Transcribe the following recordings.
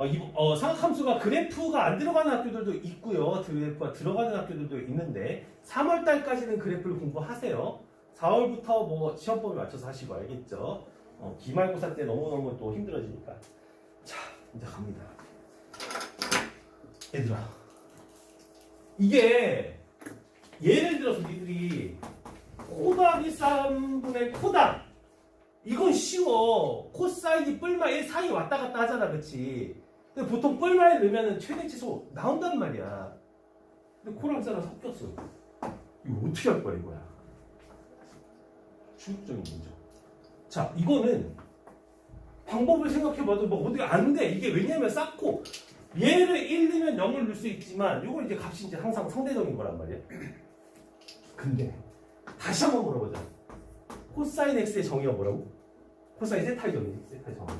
어, 이, 어, 상학함수가 그래프가 안 들어가는 학교들도 있고요. 그래프가 들어가는 학교들도 있는데 3월 달까지는 그래프를 공부하세요. 4월부터 뭐 시험법에 맞춰서 하시고 알겠죠? 어, 기말고사 때 너무너무 또 힘들어지니까. 자, 이제 갑니다. 얘들아. 이게 예를 들어서 니들이 코다기 3분의 코다 이건 쉬워 코사인이 뿔마 1 사이 왔다 갔다 하잖아 그치 근데 보통 뿔마에 넣으면 최대 치수 나온단 말이야 근데 코랑 쌀랑 섞였어 이거 어떻게 할 거야 이거야 충격적인 문제 자 이거는 방법을 생각해봐도 뭐 어떻게 안 돼 이게 왜냐면 쌓고 얘를 1 넣으면 0을 넣을 수 있지만 이거 이제 값이 이제 항상 상대적인 거란 말이야 근데 다시 한번 물어보자. 코사인 x의 정의가 뭐라고? 코사인 세타의 정의지. 세타의 정의.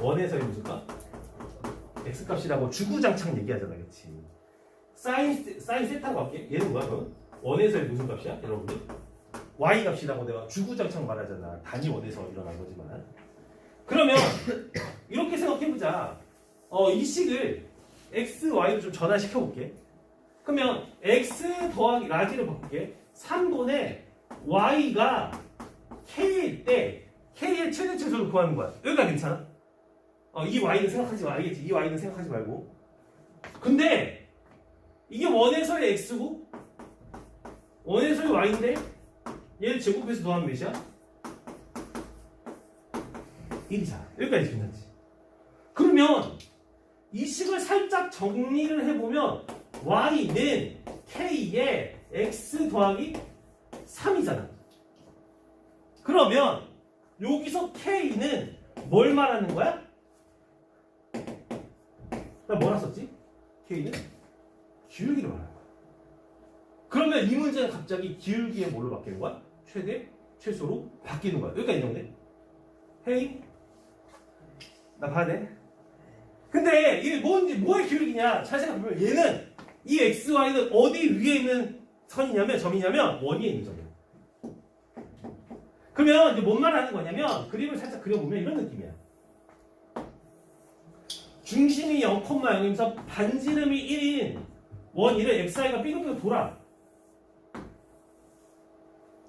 원에서의 무슨 값? X 값이라고 주구장창 얘기하잖아, 그렇지? 사인 세- 사인 세타가 할게. 얘는 뭐야, 그럼? 원에서의 무슨 값이야, 여러분들? y 값이라고 내가 주구장창 말하잖아. 단위 원에서 일어난 거지만. 그러면 이렇게 생각해보자. 어, 이 식을 x, y로 좀 전환시켜 볼게. 그러면 x 더하기 라지를 바꿀게. 3분의 y가 k일 때 k의 최대 최소를 구하는 거야. 여기가 괜찮아? 어, 이 y는 생각하지 마. 알겠지? 이 y는 생각하지 말고. 근데 이게 원에서의 x고 원에서의 y인데 얘를 제곱해서 더하면 몇이야? 1이잖아. 여기까지 괜찮지? 그러면 이 식을 살짝 정리를 해보면 y는 k의 x 더하기 3이잖아. 그러면 여기서 k는 뭘 말하는 거야? 나 뭐라 썼지? k는 기울기를 말하는 거야. 그러면 이 문제는 갑자기 기울기의 뭘로 바뀌는 거야? 최대, 최소로 바뀌는 거야. 여기까지 인정돼? 헤이? 나 봐야 돼. 근데 이게 뭔지 뭐의 기울기냐? 잘 생각해보면 얘는 이 x, y는 어디 위에 있는 선이냐면 점이냐면 원위에 있는 점이야. 그러면 이제 뭔 말하는 거냐면 그림을 살짝 그려보면 이런 느낌이야. 중심이 0,0이면서 반지름이 1인 원위를 xy가 삐걱삐걱 돌아.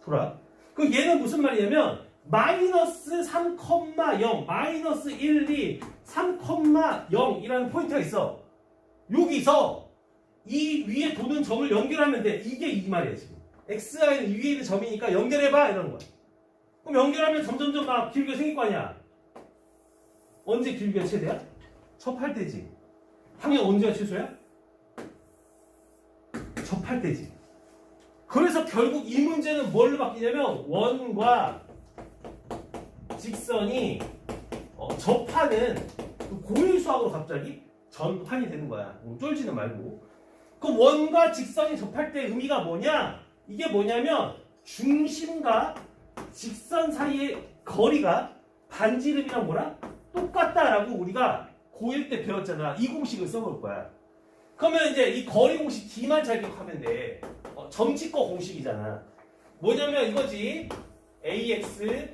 돌아. 그 얘는 무슨 말이냐면 마이너스 3,0 마이너스 1, 2, 3,0이라는 포인트가 있어. 여기서 이 위에 도는 점을 연결하면 돼. 이게 이 말이야 지금. xy는 이 위에 있는 점이니까 연결해봐 이러는 거야. 그럼 연결하면 점점점 막 길게 생길 거 아니야. 언제 길게 최대야? 접할 때지. 당연 언제가 최소야? 접할 때지. 그래서 결국 이 문제는 뭘로 바뀌냐면 원과 직선이 어, 접하는 그 고일 수학으로 갑자기 전환이 되는 거야. 뭐 쫄지는 말고. 그 원과 직선이 접할 때 의미가 뭐냐? 이게 뭐냐면 중심과 직선 사이의 거리가 반지름이랑 뭐라? 똑같다라고 우리가 고1 때 배웠잖아. 이 공식을 써볼 거야. 그러면 이제 이 거리 공식 D만 잘 기억하면 돼. 어, 점찍거 공식이잖아. 뭐냐면 이거지. AX,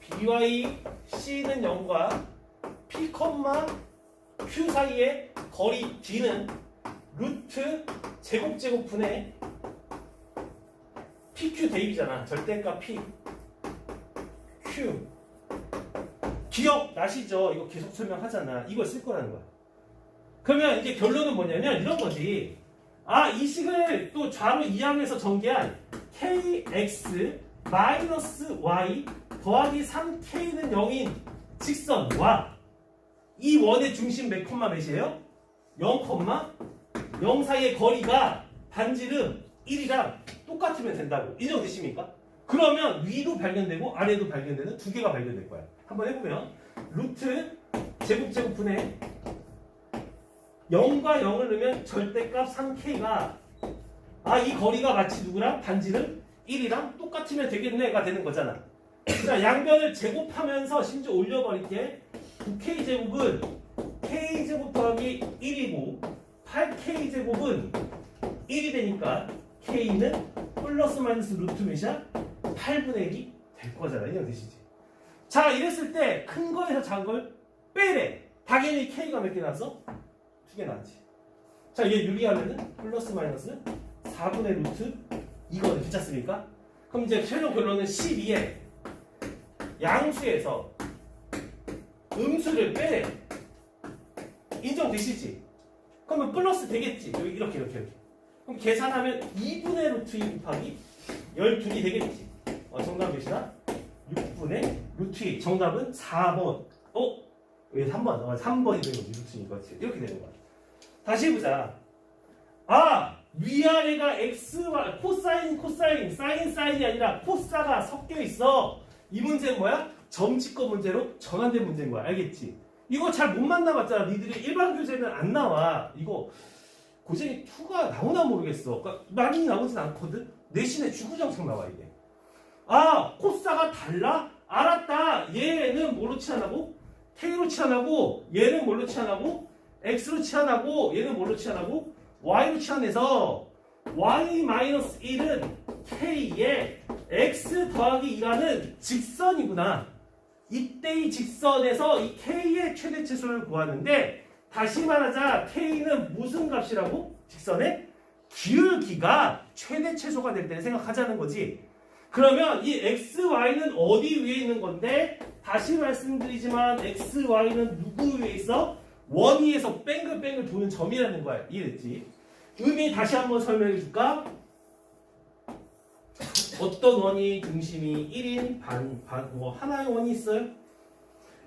BY, C는 0과 P, Q 사이의 거리 D는 루트 제곱 제곱분의 PQ 대입이잖아. 절대값 P, Q. 기억 나시죠? 이거 계속 설명하잖아. 이걸 쓸 거라는 거야. 그러면 이제 결론은 뭐냐면 이런 거지. 아, 이 식을 또 좌로 이항해서 전개한 kx 마이너스 y 더하기 3k는 0인 직선과 이 원의 중심 몇 콤마 몇이에요? 0 콤마 0 사이의 거리가 반지름 1이랑 똑같으면 된다고 인정되십니까? 그러면 위도 발견되고 아래도 발견되는 두 개가 발견될 거야. 한번 해보면 루트 제곱 제곱 분의 0과 0을 넣으면 절대값 3k가 아 이 거리가 마치 누구랑 반지름 1이랑 똑같으면 되겠네가 되는 거잖아. 자 양변을 제곱하면서 심지어 올려버릴게 9k 제곱은 k 제곱 더하기 1이고 8k 제곱은 1이 되니까 k는 플러스 마이너스 루트 몇이야? 8분의 1이 될 거잖아. 뜻이지. 자 이랬을 때 큰 거에서 작은 걸 빼래. 당연히 K가 몇 개 나왔어? 두 개 나왔지. 자, 얘 유리하면은 플러스 마이너스 4분의 루트 이거는 괜찮습니까? 그럼 이제 최종 결론은 12에 양수에서 음수를 빼 인정되시지? 그러면 플러스 되겠지? 이렇게 이렇게 이렇게 그럼 계산하면 2분의 루트 2 곱하기 12이 되겠지? 어, 정답 몇이다? 6분의 루트 2 정답은 4번. 어? 왜 3번? 어, 3번이 되는 거지 루트니까 이렇게 되는 거야. 다시 해보자. 아! 위아래가 x와 코사인 코사인 사인 사인이 아니라 코사가 섞여 있어. 이 문제는 뭐야? 점집권 문제로 전환된 문제인 거야. 알겠지? 이거 잘 못 만나봤잖아. 니들이 일반 교재는 안 나와. 이거 고생이 2가 나오나 모르겠어. 그러니까 많이 나오진 않거든. 내신에 주구장창 나와 이게 아 코사가 달라? 알았다 얘는 뭐로 치환하고? K로 치환하고 얘는 뭘로 치환하고? X로 치환하고 얘는 뭘로 치환하고? Y로 치환해서 Y-1은 K에 X 더하기 2라는 직선이구나 이때의 직선에서 이 K의 최대 최소를 구하는데 다시 말하자 K는 무슨 값이라고? 직선의 기울기가 최대 최소가 될 때를 생각하자는 거지 그러면 이 XY는 어디 위에 있는 건데 다시 말씀드리지만 XY는 누구 위에 있어? 원위에서 뺑글뺑글 도는 점이라는 거야 이해됐지? 의미 다시 한번 설명해 줄까? 어떤 원이 중심이 1인 반, 반, 뭐 하나의 원이 있어요?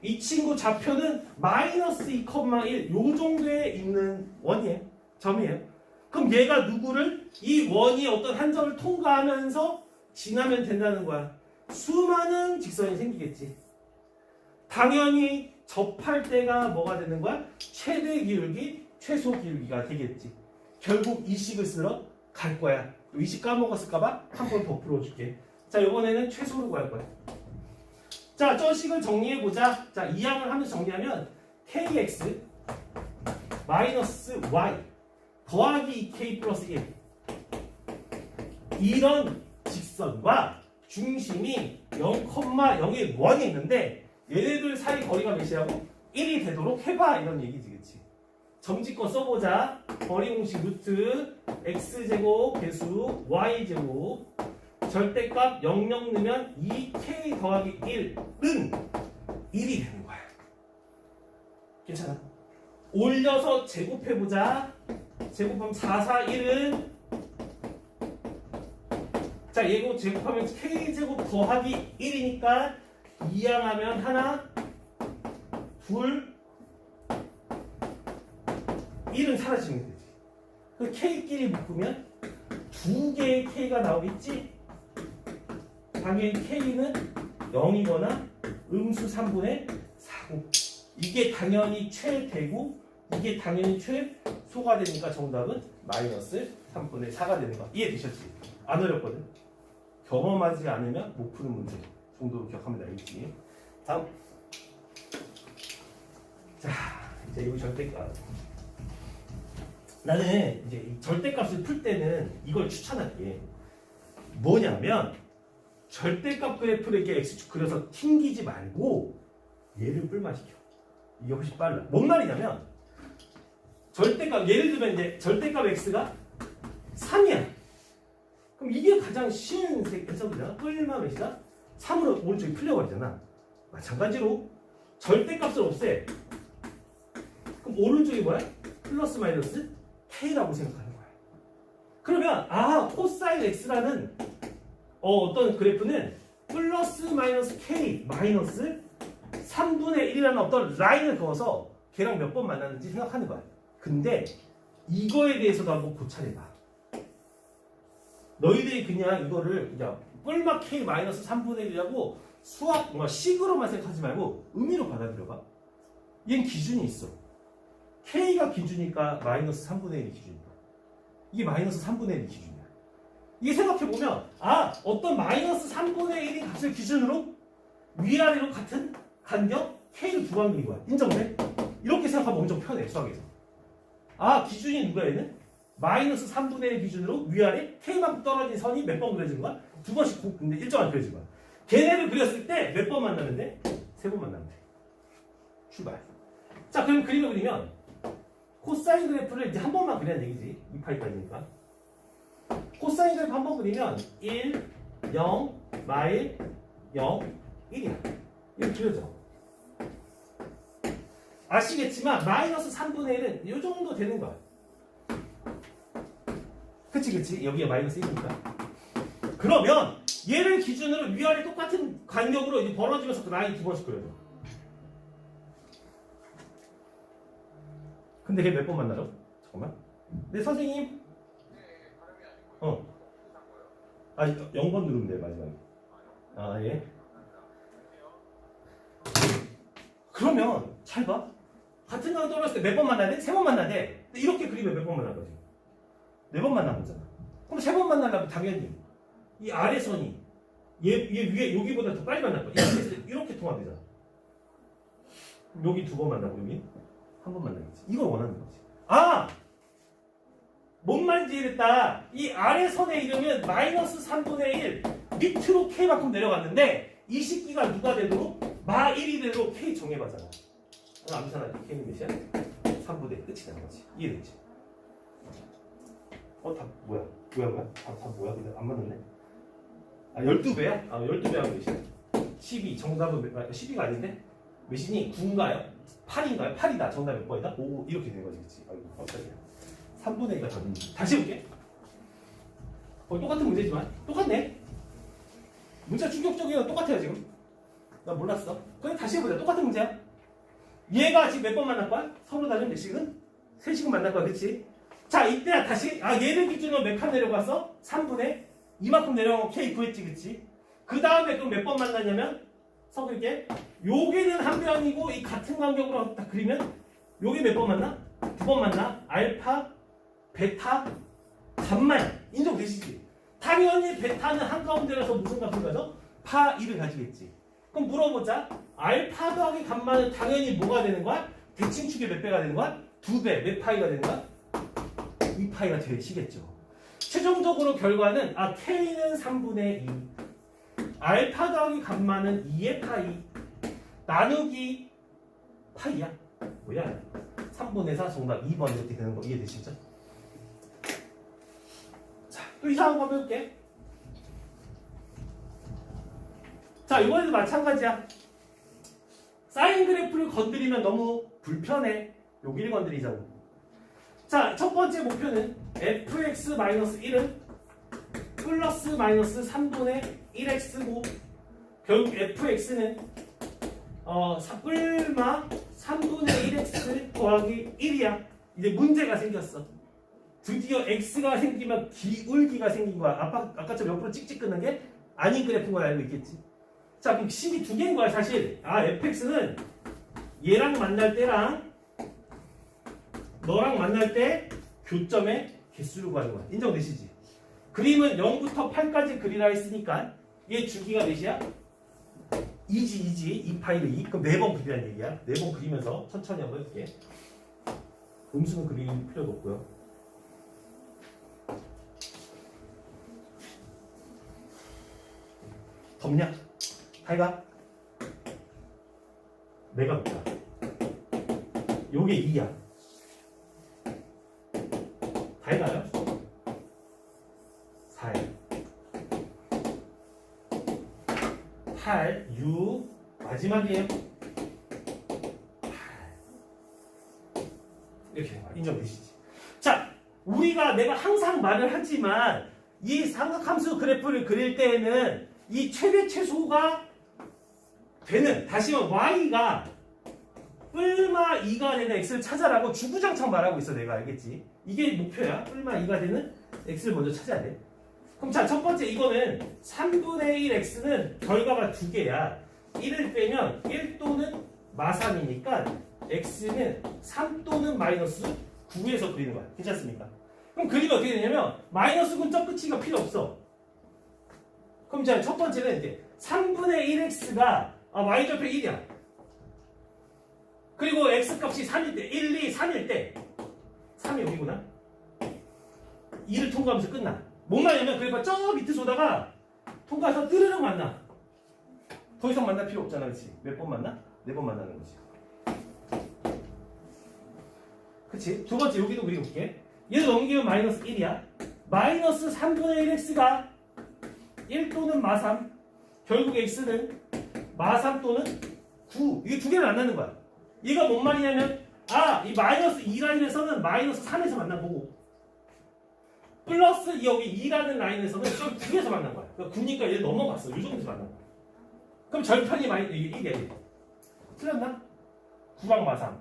이 친구 좌표는 마이너스 2,1 요 정도에 있는 원이에요. 점이에요. 그럼 얘가 누구를 이 원이 어떤 한 점을 통과하면서 지나면 된다는 거야. 수많은 직선이 생기겠지. 당연히 접할 때가 뭐가 되는 거야? 최대 기울기, 최소 기울기가 되겠지. 결국 이 식을 쓰러 갈 거야. 이 식 까먹었을까봐 한 번 더 풀어줄게. 자, 이번에는 최소로 구할 거야. 자, 저 식을 정리해 보자. 자, 이 항을 하면서 정리하면 kx 마이너스 y 더하기 2k 플러스 1 이런 직선과 중심이 0,0의 원이 있는데 얘네들 사이 거리가 몇이라고? 1이 되도록 해봐 이런 얘기지 그치? 점집권 써보자. 거리 공식 루트 x제곱 배수 y제곱. 절대값 00 넣으면 2k 더하기 1은 1이 되는 거야. 괜찮아? 올려서 제곱해보자. 제곱하면 4, 4, 1은 자 얘고 제곱하면 k제곱 더하기 1이니까 이항하면 하나 둘 1은 사라지면 되지. 그 k끼리 묶으면 두 개의 k가 나오겠지? 당연히 k는 0이거나 음수 3분의 4고 이게 당연히 최대고 이게 당연히 최소가 되니까 정답은 마이너스 3분의 4가 되는 거야. 이해되셨지? 안 어렵거든 경험하지 않으면 못 푸는 문제 정도로 기억하면 되겠지 다음. 자 이제 이거 절대값. 나는 이제 이 절대값을 풀 때는 이걸 추천할게. 뭐냐면 절대값 그래프를 이렇게 x축 그려서 튕기지 말고 얘를 뿔마시켜. 이게 훨씬 빨라. 뭔 말이냐면 절대값 예를 들면 이제 절대값 x가 3이야 그럼 이게 가장 쉬운 해석이잖아 뿔마 몇이다? 3으로 오른쪽이 풀려버리잖아 마찬가지로 절대값을 없애 그럼 오른쪽이 뭐야? 플러스 마이너스 k라고 생각하는 거야 그러면 아 코사인 x라는 어, 어떤 그래프는 플러스 마이너스 k 마이너스 3분의 1이라는 어떤 라인을 그어서 걔랑 몇 번 만나는지 생각하는 거야. 근데 이거에 대해서도 한번 고찰해봐. 너희들이 그냥 이거를 그냥 뿔마 k 마이너스 3분의 1이라고 수학 뭔가 식으로만 생각하지 말고 의미로 받아들여봐. 얘는 기준이 있어. k가 기준이니까 마이너스 3분의 1이 기준이야. 이게 마이너스 3분의 1이 기준이야. 이게 생각해보면 아 어떤 마이너스 3분의 1인 값을 기준으로 위아래로 같은 간격 K를 두번 그린 거야 인정돼? 이렇게 생각하면 엄청 편해 수학에서 아 기준이 누가 얘는? 마이너스 3분의 1 기준으로 위아래 K만큼 떨어진 선이 몇 번 그려진 거야? 두 번씩 고- 근데 일정하게 그려진 거야 걔네를 그렸을 때 몇 번 만나는데? 세 번 만나면 돼 출발 자, 그럼 그림을 그리면 코사인 그래프를 이제 한 번만 그리는 얘기지. 2파이까지니까. 코사인 그래프 한 번 그리면 1, 0, 마일, 0, 1이야. 이렇게 그려져. 아시겠지만 마이너스 3분의 1은 이 정도 되는 거야. 그치 그치 여기에 마이너스 1이니까. 그러면 얘를 기준으로 위아래 똑같은 간격으로 이제 벌어지면서 그 라인 두 번씩 그려줘. 근데 걔 몇 번 만나죠? 잠깐만. 네 선생님. 어. 아 0번 누르면 돼 마지막에. 아 예. 그러면 잘 봐. 같은 강을 떨어졌을 때 몇 번 만나야 돼? 세 번 만나야 돼. 이렇게 그리면 몇 번 만날 거지? 네 번 만나면 되잖아. 그럼 세 번 만나려면 당연히 이 아래선이 얘, 얘 위에 여기보다 더 빨리 만날 거야. 이렇게, 이렇게 통합되잖아. 여기 두 번 만나고 여기 한 번 만나겠지. 이걸 원하는 거지. 아! 뭔 말인지 이해했다. 이 아래선의 이름은 마이너스 3분의 1 밑으로 K만큼 내려갔는데 이 식기가 누가 되도록 마 1이 되도록 K 정해봤잖아. 때 K는 몇이야? 3분의 끝이 되는 거지. 이해됐지? 어, 다 뭐야? 뭐야, 뭐야? 다, 다 뭐야? 근데 안 맞았네? 아, 12배야? 아, 12배하고 몇이야? 12. 정답은 몇, 아, 12가 아닌데? 몇이니? 9인가요? 8인가요? 8이다. 정답 몇 번이다? 5. 이렇게 되는 거지, 그치? 아이고, 깜짝이야. 3분의 1가 답입니다. 다시 해볼게. 어, 똑같은 문제지만, 똑같네? 문자 충격적이에요. 똑같아요, 지금. 나 몰랐어. 그냥 다시 해보자. 똑같은 문제야. 얘가 지금 몇 번 만날 거야? 서로 다른 몇 식은? 세 식은 만날 거야, 그치? 자, 이때 다시, 아, 얘를 기준으로 몇 칸 내려가서? 3분의 이만큼 내려간 거 K 구했지, 그치? 그 다음에 그럼 몇 번 만나냐면, 서글게, 여기는 한 변이고, 이 같은 간격으로 딱 그리면, 여기 몇 번 만나? 두 번 만나? 알파, 베타, 감마야. 인정되시지? 당연히 베타는 한가운데라서 무슨 값을 가져? 파 1을 가지겠지. 그럼 물어보자. 알파 더하기 감마는 당연히 뭐가 되는 거야? 대칭축의 몇 배가 되는 거야? 두 배. 몇 파이가 되는 거야? 2파이가 되시겠죠. 최종적으로 결과는 아 K는 3분의 2 알파 더하기 감마는 2의 파이 나누기 파이야. 뭐야? 3분의 4 정답 2번 이렇게 되는 거 이해되시죠? 자, 또 이상한 거 해볼게. 자, 이번에도 마찬가지야. 사인 그래프를 건드리면 너무 불편해. 여기를 건드리자고. 자, 첫 번째 목표는 fx-1은 플러스 마이너스 3분의 1x고 결국 fx는 어, 사- 뿔마 3분의 1x 더하기 1이야. 이제 문제가 생겼어. 드디어 x가 생기면 기울기가 생긴 거야. 아까, 아까처럼 옆으로 찍찍 끄는 게 아닌 그래프인 걸 알고 있겠지. 자, 그럼 식이 두 개인 거야, 사실. 아, fx는 얘랑 만날 때랑 너랑 만날 때 교점의 개수를 구하는 거야. 인정되시지? 그림은 0부터 8까지 그리라 했으니까 얘 주기가 몇이야? 2지, 2지. 2파이를 2. 그럼 4번 그리라는 얘기야. 4번 그리면서 천천히 한번 해볼게. 음수는 그릴 필요도 없고요. 덥냐? 타이가? 내가 볼까? 요게 2야. 다 해가요? 4에 8, 6 마지막이에요 8 이렇게 인정되시지? 자 우리가 내가 항상 말을 하지만 이 삼각함수 그래프를 그릴 때에는 이 최대 최소가 되는 다시 말해 y가 뿔마 2가 되는 x를 찾아라고 주구장창 말하고 있어 내가. 알겠지? 이게 목표야. 뿔마 2가 되는 x를 먼저 찾아야 돼. 그럼 자 첫 번째 이거는 3분의 1 x는 결과가 두 개야. 1을 빼면 1 또는 마삼이니까 x는 3 또는 마이너스 9에서 그리는 거야. 괜찮습니까? 그럼 그림이 어떻게 되냐면 마이너스 군점 끝이가 필요 없어. 그럼 자 첫 번째는 이제 3분의 1x가 아, y좌표 1이야 그리고 x 값이 3일 때 1, 2, 3일 때 3이 여기구나 2를 통과하면서 끝나 뭔 말이냐면 그러니까 저 밑에 쏘다가 통과해서 뜨르륵 만나 더 이상 만날 필요 없잖아 그렇지 몇번 만나? 네 번 만나는 거지 그치? 두 번째 여기도 그려볼게. 얘도 넘기면 마이너스 1이야. 마이너스 3분의 1x가 1 또는 마3. 결국 x는 마3 또는 9. 이게 두 개를 만나는 거야. 얘가 뭔 말이냐면, 아, 이 마이너스 2라인에서는 마이너스 3에서 만난 거고, 플러스 여기 2라는 라인에서는 저 9에서 만난 거야. 그러니까 9니까 얘 넘어갔어. 이 정도에서 만난 거야. 그럼 절편이 마이, 이게 1이야. 틀렸나? 9랑 마3.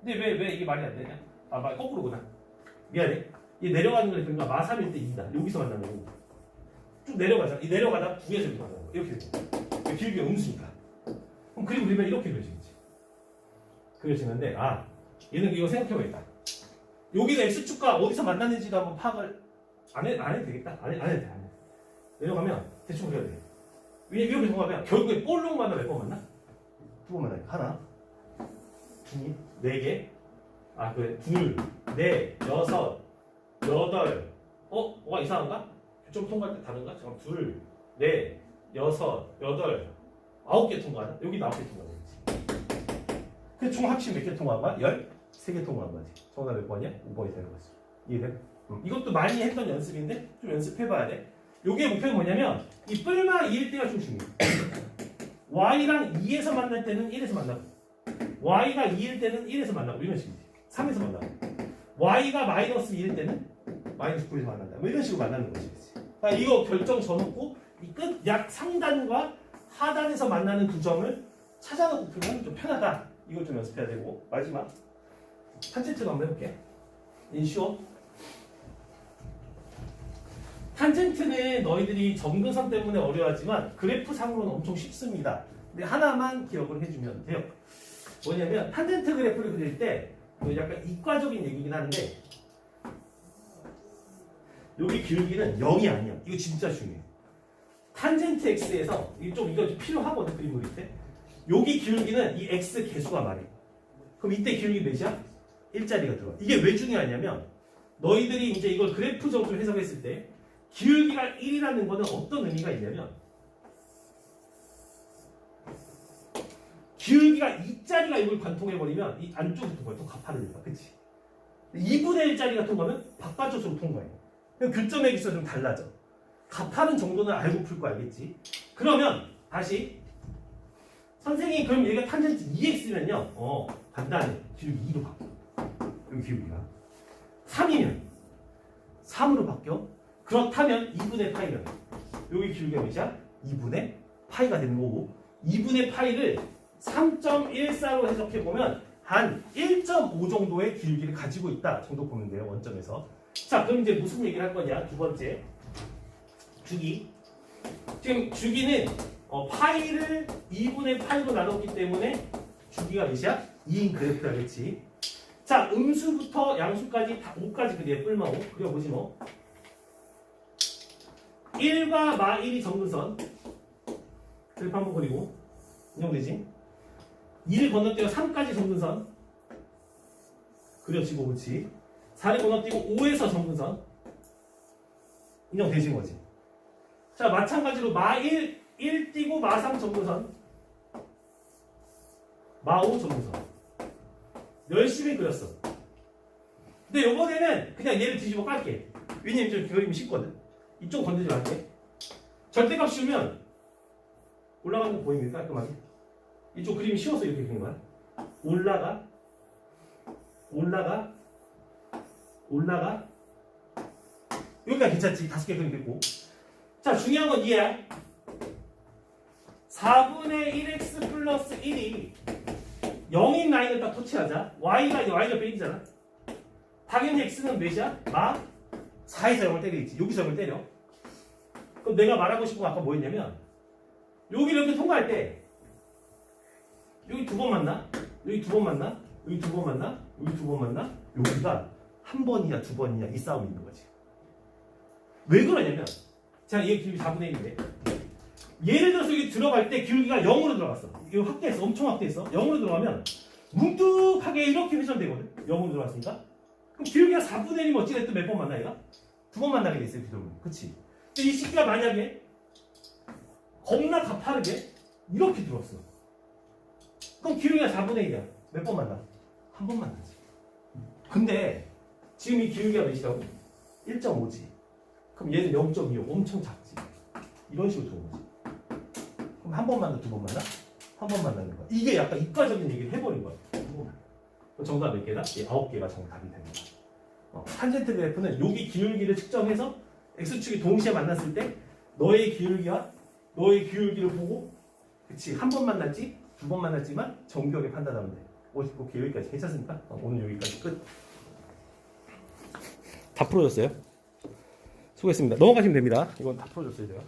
근데 왜, 왜 이게 말이 안 되냐? 아, 말 거꾸로구나. 미안해. 이 내려가는 거에 그러니까 마3일 때 2다. 여기서 만나는 거고. 쭉 내려가자. 이 내려가다 9에서 이렇게 만나는 거. 이렇게 돼. 길게 음수니까. 그럼 그림 그리면 이렇게 그려지겠지. 그려지는데, 아, 얘는 이거 생각해봐야겠다. 여기는 X축과 어디서 만났는지도 한번 파악을 안, 해, 안 해도 되겠다. 안, 해, 안 해도 돼. 안 해. 내려가면 대충 그려야 돼. 왜냐면 이렇게 정하면 결국에 볼록 만나 몇 번 만나? 두 번 만나요. 하나, 둘, 네 개. 아, 그래. 둘, 넷, 여섯, 여덟. 어? 뭐가 이상한가? 좀 통과할 때 다른가? 잠깐 둘, 넷, 여섯, 여덟, 아홉 개 통과하나? 여기도 아홉 개 통과하 지. 그총 합치면 몇개 통과한 거야? 열? 세개 통과한 거지. 정답 몇 번이야? 5번이 되는 거지. 이해돼? 응. 이것도 많이 했던 연습인데 좀 연습해봐야 돼. 요게 목표는 뭐냐면 이 뿔마 2일 때가 좀 중요해. y랑 2에서 만날 때는 1에서 만나고 y가 2일 때는 1에서 만나고 이런 식이지. 3에서 만나고 y가 마이너스 2일 때는 마이너스 9에서 만난다. 뭐 이런 식으로 만나는 거지. 그러니까 이거 결정 져놓고 이 끝 약 상단과 하단에서 만나는 두 점을 찾아놓고 풀면 좀 편하다. 이걸 좀 연습해야 되고 마지막 탄젠트도 한번 해볼게. 인슈어. 탄젠트는 너희들이 점근선 때문에 어려워하지만 그래프상으로는 엄청 쉽습니다. 근데 하나만 기억을 해주면 돼요. 뭐냐면 탄젠트 그래프를 그릴 때그 약간 이과적인 얘기긴 한데 여기 기울기는 0이 아니야. 이거 진짜 중요해. 탄젠트 x에서 이게 좀 이거 좀 필요하거든 그림 그릴 때. 여기 기울기는 이 x 개수가 말해. 그럼 이때 기울기 몇이야? 1자리가 들어와. 이게 왜 중요하냐면 너희들이 이제 이걸 그래프적으로 해석했을 때 기울기가 1이라는 거는 어떤 의미가 있냐면 기울기가 2짜리가 이걸 관통해버리면 이 안쪽으로 통과해. 또 가파르니까. 그치? 2분의 1짜리가 통과하면 바깥쪽으로 통과해. 그럼 교점의 기수가 좀 달라져. 가파른 정도는 알고 풀 거 알겠지? 그러면 다시 선생님 그럼 얘가 탄젠트 2x면요. 어 간단해. 기울기 2로 바뀌어. 여기 기울기가. 3이면 3으로 바뀌어. 그렇다면 2분의 파이면 여기 기울기가 몇이야? 2분의 파이가 되는 거고 2분의 파이를 3.14로 해석해보면 한 1.5 정도의 길기를 가지고 있다 정도 보면 돼요 원점에서 자 그럼 이제 무슨 얘기를 할 거냐 두 번째 주기 지금 주기는 어, 파이를 2분의 파이로 나눴기 때문에 주기가 몇이야? 2인 그래프야 그렇지. 자 음수부터 양수까지 다 5까지 그려 뿔마 5 그려보지 뭐. 1과 마 1이 정근선. 그래프 한번 그리고. 인정되지? 2를 건너뛰고 3까지 정근선. 그려지고 그렇지 4를 건너뛰고 5에서 정근선. 인정되신 거지? 자 마찬가지로 마 1 1 띄고 마3 정근선 마5 정근선 열심히 그렸어 근데 요번에는 그냥 얘를 뒤집어 깔게 왜냐면 좀 그림이 쉽거든 이쪽 건드리지 말게 절대값 씌우면 올라가는 거 보입니까 깔끔하게 이쪽 그림이 쉬워서 이렇게 그린 거야. 올라가, 올라가, 올라가. 여기가 괜찮지? 다섯 개 그림 됐고. 자, 중요한 건 이해야. 4분의 1x 플러스 1이 0인 라인을 딱 터치하자. y가 y가 빼기잖아. 당연히 x는 몇이야? 마 4에서 0을 때리겠지. 여기서 0을 때려. 그럼 내가 말하고 싶은 건 아까 뭐였냐면 여기를 이렇게 통과할 때 여기 두 번 만나? 여기 두 번 만나? 여기 두 번 만나? 여기 두 번 만나? 여기가 한 번이냐 두 번이냐 이 싸움이 있는 거지. 왜 그러냐면 자, 얘 기울기 4분의 1인데 예를 들어서 여기 들어갈 때 기울기가 0으로 들어갔어. 이거 확대했어. 엄청 확대했어. 0으로 들어가면 뭉툭하게 이렇게 회전되거든. 0으로 들어갔으니까. 그럼 기울기가 4분의 1이면 어찌됐든 몇 번 만나 얘가? 두 번 만나게 돼 있어요. 뒤돌면. 그치? 이 식기가 만약에 겁나 가파르게 이렇게 들어왔어. 그럼 기울기가 4분의 1이야. 몇 번 만나? 한 번 만나지. 근데 지금 이 기울기가 몇이라고? 1.5지. 그럼 얘는 0.25 엄청 작지. 이런 식으로 두는 거지. 한 번 만나, 두 번 만나? 한 번 만나는 거야. 이게 약간 이과적인 얘기를 해버린 거야. 그럼 정답 몇 개다? 예, 9개가 정답이 됩니다. 어, 탄젠트 그래프는 여기 기울기를 측정해서 x축이 동시에 만났을 때 너의 기울기와 너의 기울기를 보고 그치 한 번 만났지 두 번 만났지만 정교하게 판단하면 돼. 오, 오케이 여기까지 괜찮습니까? 어, 오늘 여기까지 끝. 다 풀어졌어요. 수고했습니다. 넘어가시면 됩니다. 이건 다 풀어줬어요 제가.